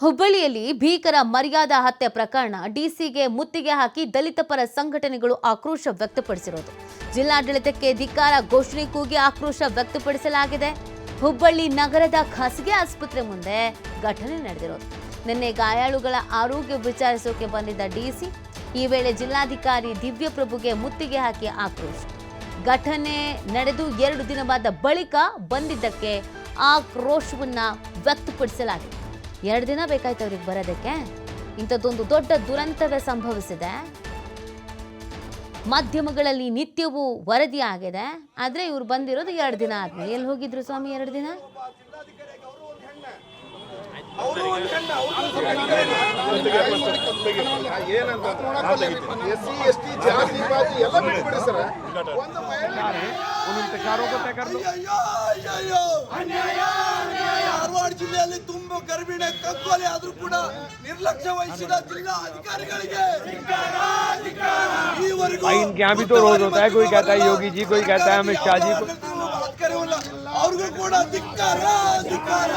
ಹುಬ್ಬಳ್ಳಿಯಲ್ಲಿ ಭೀಕರ ಮರ್ಯಾದಾ ಹತ್ಯೆ ಪ್ರಕರಣ ಡಿಸಿಗೆ ಮುತ್ತಿಗೆ ಹಾಕಿ ದಲಿತ ಪರ ಸಂಘಟನೆಗಳು ಆಕ್ರೋಶ ವ್ಯಕ್ತಪಡಿಸಿರೋದು. ಜಿಲ್ಲಾಡಳಿತಕ್ಕೆ ಧಿಕ್ಕಾರ, ಘೋಷಣೆ ಕೂಗಿ ಆಕ್ರೋಶ ವ್ಯಕ್ತಪಡಿಸಲಾಗಿದೆ. ಹುಬ್ಬಳ್ಳಿ ನಗರದ ಖಾಸಗಿ ಆಸ್ಪತ್ರೆ ಮುಂದೆ ಘಟನೆ ನಡೆದಿರೋದು. ನಿನ್ನೆ ಗಾಯಾಳುಗಳ ಆರೋಗ್ಯ ವಿಚಾರಿಸೋಕೆ ಬಂದಿದ್ದ ಡಿಸಿ, ಈ ವೇಳೆ ಜಿಲ್ಲಾಧಿಕಾರಿ ದಿವ್ಯಪ್ರಭುಗೆ ಮುತ್ತಿಗೆ ಹಾಕಿ ಆಕ್ರೋಶ. ಘಟನೆ ನಡೆದು ಎರಡು ದಿನವಾದ ಬಳಿಕ ಬಂದಿದ್ದಕ್ಕೆ ಆಕ್ರೋಶವನ್ನು ವ್ಯಕ್ತಪಡಿಸಲಾಗಿದೆ. ಎರಡು ದಿನ ಬೇಕಾಯ್ತು ಅವ್ರಿಗೆ ಬರೋದಕ್ಕೆ. ಇಂಥದ್ದೊಂದು ದೊಡ್ಡ ದುರಂತವೇ ಸಂಭವಿಸಿದೆ. ಮಾಧ್ಯಮಗಳಲ್ಲಿ ನಿತ್ಯವೂ ವರದಿ ಆಗಿದೆ. ಆದರೆ ಇವ್ರು ಬಂದಿರೋದು ಎರಡು ದಿನ ಆದ್ಮೇಲೆ. ಎಲ್ಲಿ ಹೋಗಿದ್ರು ಸ್ವಾಮಿ ಎರಡು ದಿನ? ಧಾರವಾಡ ಜಿಲ್ಲೆಯಲ್ಲಿ ತುಂಬ ಗರ್ಭಿಣೆ ಕಕ್ಕೋಲಿ ಆದರೂ ಕೂಡ ನಿರ್ಲಕ್ಷ್ಯ ವಹಿಸಿದ ಜಿಲ್ಲಾ ಅಧಿಕಾರಿಗಳಿಗೆ ಯೋಗಿ ಜಿ कोई कहता है अमित जी को ಅವ್ರಿಗೂ ಕೂಡ ಧಿಕ್ಕಾರ ಧಿಕ್ಕಾರ.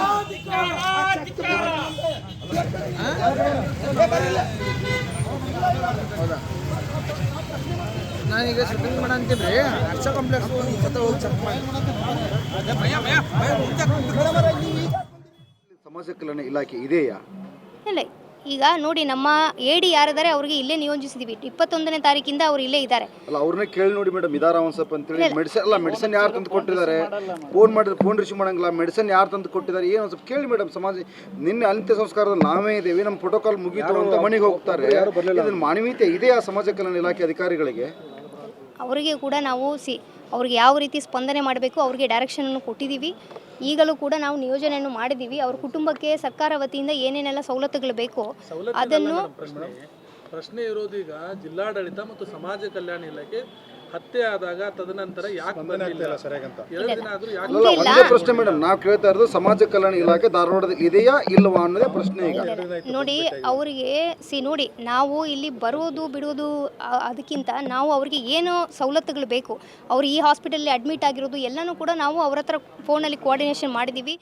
ನಾನೀಗ ಶೂಟಿಂಗ್ ಮಾಡ ಅಂತೀನಿ ರೀ ಹರ್ಷ ಕಾಂಪ್ಲೆಕ್ಸ್ ಹೋಗಿ ಚೆಕ್ ಮಾಡಿ. ಸಮಾಜ ಕಲ್ಯಾಣ ಇಲಾಖೆ ಇದೆಯಾ? ಇಲ್ಲ ಈಗ ನೋಡಿ ನಮ್ಮ ಎ ಡಿ ಯಾರಿದ್ದಾರೆ ಅವ್ರಿಗೆ ಇಲ್ಲೇ ನಿಯೋಜಿಸಿದ್ದೀವಿ ಇಪ್ಪತ್ತೊಂದನೇ ತಾರೀಕಿಂದ ಅವ್ರು ಇಲ್ಲೇ ಇದ್ದಾರೆ. ಅಲ್ಲ ಅವ್ರನ್ನ ಕೇಳಿ ನೋಡಿ ಮೇಡಮ್ ಇದಾರ ಒಂದ್ ಸ್ವಲ್ಪ ಅಂತೇಳಿ ಮೆಡಿಸನ್ ಅಲ್ಲ ಮೆಡಿಸಿನ್ ಯಾರು ತಂದು ಕೊಟ್ಟಿದ್ದಾರೆ? ಫೋನ್ ಮಾಡಿದ್ರೆ ಫೋನ್ ರಿಸೀವ್ ಮಾಡಂಗಿಲ್ಲ. ಮೆಡಿಸಿನ್ ಯಾರು ತಂದು ಕೊಟ್ಟಿದ್ದಾರೆ? ಏನು ಒಂದ್ ಸ್ವಲ್ಪ ಕೇಳಿ ಮೇಡಮ್ ಸಮಾಜ ನಿನ್ನೆ ಅಂತ್ಯ ಸಂಸ್ಕಾರದಲ್ಲಿ ನಾವೇ ಇದ್ದೇವೆ. ನಮ್ಮ ಪ್ರೋಟೋಕಾಲ್ ಮುಗಿತು ಅಂತ ಮನೆಗೆ ಹೋಗ್ತಾರೆ. ಇದನ್ನ ಮಾನವೀಯತೆ ಇದೆಯಾ ಸಮಾಜ ಕಲ್ಯಾಣ ಇಲಾಖೆ ಅಧಿಕಾರಿಗಳಿಗೆ? ಅವರಿಗೆ ಕೂಡ ನಾವು ಸಿ ಅವ್ರಿಗೆ ಯಾವ ರೀತಿ ಸ್ಪಂದನೆ ಮಾಡಬೇಕು ಅವ್ರಿಗೆ ಡೈರೆಕ್ಷನನ್ನು ಕೊಟ್ಟಿದ್ದೀವಿ. ಈಗಲೂ ಕೂಡ ನಾವು ನಿಯೋಜನೆಯನ್ನು ಮಾಡಿದ್ದೀವಿ. ಅವ್ರ ಕುಟುಂಬಕ್ಕೆ ಸರ್ಕಾರ ವತಿಯಿಂದ ಏನೇನೆಲ್ಲ ಸವಲತ್ತುಗಳು ಬೇಕೋ ಅದನ್ನು ಪ್ರಶ್ನೆ ಇರೋದು ಈಗ ಜಿಲ್ಲಾಡಳಿತ ಮತ್ತು ಸಮಾಜ ಕಲ್ಯಾಣ ಇಲಾಖೆ ಹತ್ಯೆ ಆದಾಗ ತದನಂತರ ಯಾಕೆ ಬಂದಿಲ್ಲ? ಎರಡು ದಿನ ಆದ್ರೂ ಯಾಕೆ ಅಲ್ಲ ಒಂದೇ ಪ್ರಶ್ನೆ ಮೇಡಮ್. ನಾವು ಕೇಳ್ತಾ ಇರೋದು ಸಮಾಜ ಕಲ್ಯಾಣ ಇಲಾಖೆ ಧಾರವಾಡ ಇದೆಯಾ ಇಲ್ಲವಾ ಅನ್ನೋದೇ ಪ್ರಶ್ನೆ ಈಗ. ನೋಡಿ ಅವರಿಗೆ ಸಿ ನೋಡಿ ನಾವು ಇಲ್ಲಿ ಬರೋದು ಬಿಡೋದು ಆ, ಅದಕ್ಕಿಂತ ನಾವು ಅವ್ರಿಗೆ ಏನು ಸವಲತ್ತುಗಳು ಬೇಕು? ಅವ್ರು ಈ ಹಾಸ್ಪಿಟಲ್ಲಿ ಅಡ್ಮಿಟ್ ಆಗಿರೋದು ಎಲ್ಲನೂ ಕೂಡ ನಾವು ಅವ್ರ ಹತ್ರ ಫೋನಲ್ಲಿ ಕೋಆರ್ಡಿನೇಷನ್ ಮಾಡಿದ್ದೀವಿ